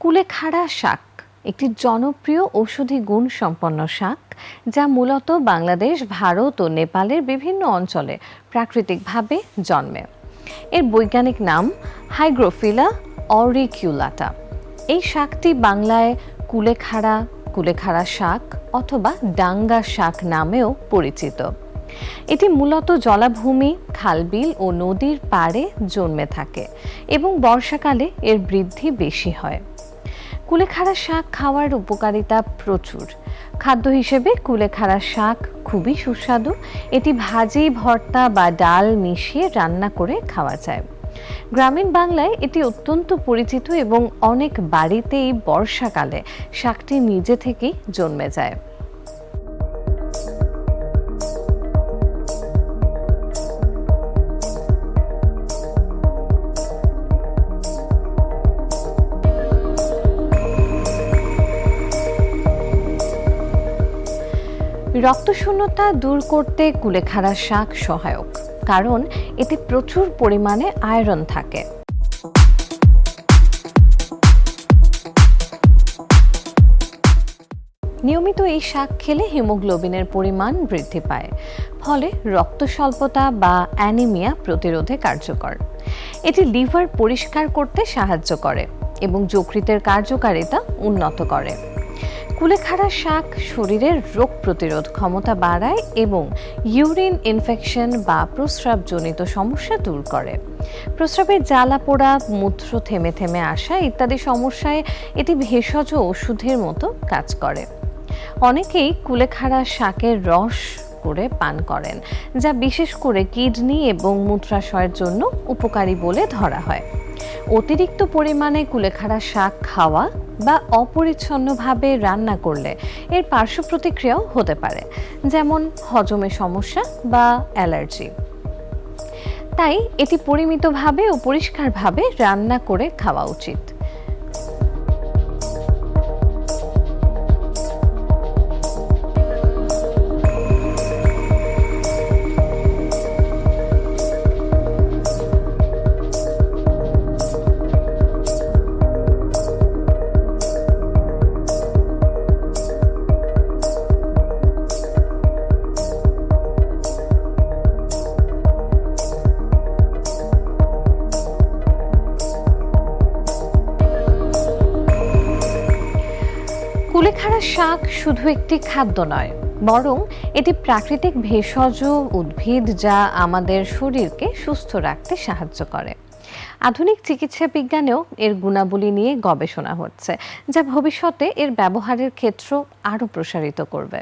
কুলেখাড়া শাক, একটি জনপ্রিয় ঔষধি গুণ সম্পন্ন শাক, যা মূলত বাংলাদেশ, ভারত ও নেপালের বিভিন্ন অঞ্চলে প্রাকৃতিকভাবে জন্মে। এর বৈজ্ঞানিক নাম হাইগ্রোফিলা অরিকিউলাটা। এই শাকটি বাংলায় কুলেখাড়া কুলেখাড়া শাক অথবা ডাঙ্গা শাক নামেও পরিচিত। এটি মূলত জলাভূমি, খালবিল ও নদীর পাড়ে জন্মে থাকে এবং বর্ষাকালে এর বৃদ্ধি বেশি হয়। কুলেখাড়া শাক খাওয়ার উপকারিতা প্রচুর। খাদ্য হিসেবে কুলেখাড়া শাক খুবই সুস্বাদু। এটি ভাজি ভর্তা বা ডাল মিশিয়ে রান্না করে খাওয়া যায়। গ্রামীণ বাংলায় এটি অত্যন্ত পরিচিত এবং অনেক বাড়িতেই বর্ষাকালে শাকটি নিজে থেকেই জন্মে যায়। রক্তশূন্যতা দূর করতে কুলেখাড়া শাক সহায়ক, কারণ এতে প্রচুর পরিমাণে আয়রন থাকে। নিয়মিত এই শাক খেলে হিমোগ্লোবিনের পরিমাণ বৃদ্ধি পায়, ফলে রক্ত স্বল্পতা বা অ্যানিমিয়া প্রতিরোধে কার্যকর। এটি লিভার পরিষ্কার করতে সাহায্য করে এবং যকৃতের কার্যকারিতা উন্নত করে। কুলেখাড়া শাক শরীরের রোগ প্রতিরোধ ক্ষমতা বাড়ায় এবং ইউরিন ইনফেকশন বা প্রস্রাবজনিত সমস্যা দূর করে। প্রস্রাবের জ্বালা পোড়া, মূত্র থেমে থেমে আসা ইত্যাদি সমস্যায় এটি ভেষজ ওষুধের মতো কাজ করে। অনেকেই কুলেখাড়া শাকের রস করে পান করেন, যা বিশেষ করে কিডনি এবং মূত্রাশয়ের জন্য উপকারী বলে ধরা হয়। অতিরিক্ত পরিমাণে কুলেখাড়া শাক খাওয়া বা অপরিচ্ছন্নভাবে রান্না করলে এর পার্শ্ব প্রতিক্রিয়াও হতে পারে, যেমন হজমে সমস্যা বা অ্যালার্জি। তাই এটি পরিমিতভাবে ও পরিষ্কারভাবে রান্না করে খাওয়া উচিত। কুলেখাড়া শাক শুধু একটি খাদ্য নয়, বরং এটি প্রাকৃতিক ভেষজ উদ্ভিদ যা আমাদের শরীরকে সুস্থ রাখতে সাহায্য করে। আধুনিক চিকিৎসা বিজ্ঞানেও এর গুণাবলী নিয়ে গবেষণা হচ্ছে, যা ভবিষ্যতে এর ব্যবহারের ক্ষেত্র আরও প্রসারিত করবে।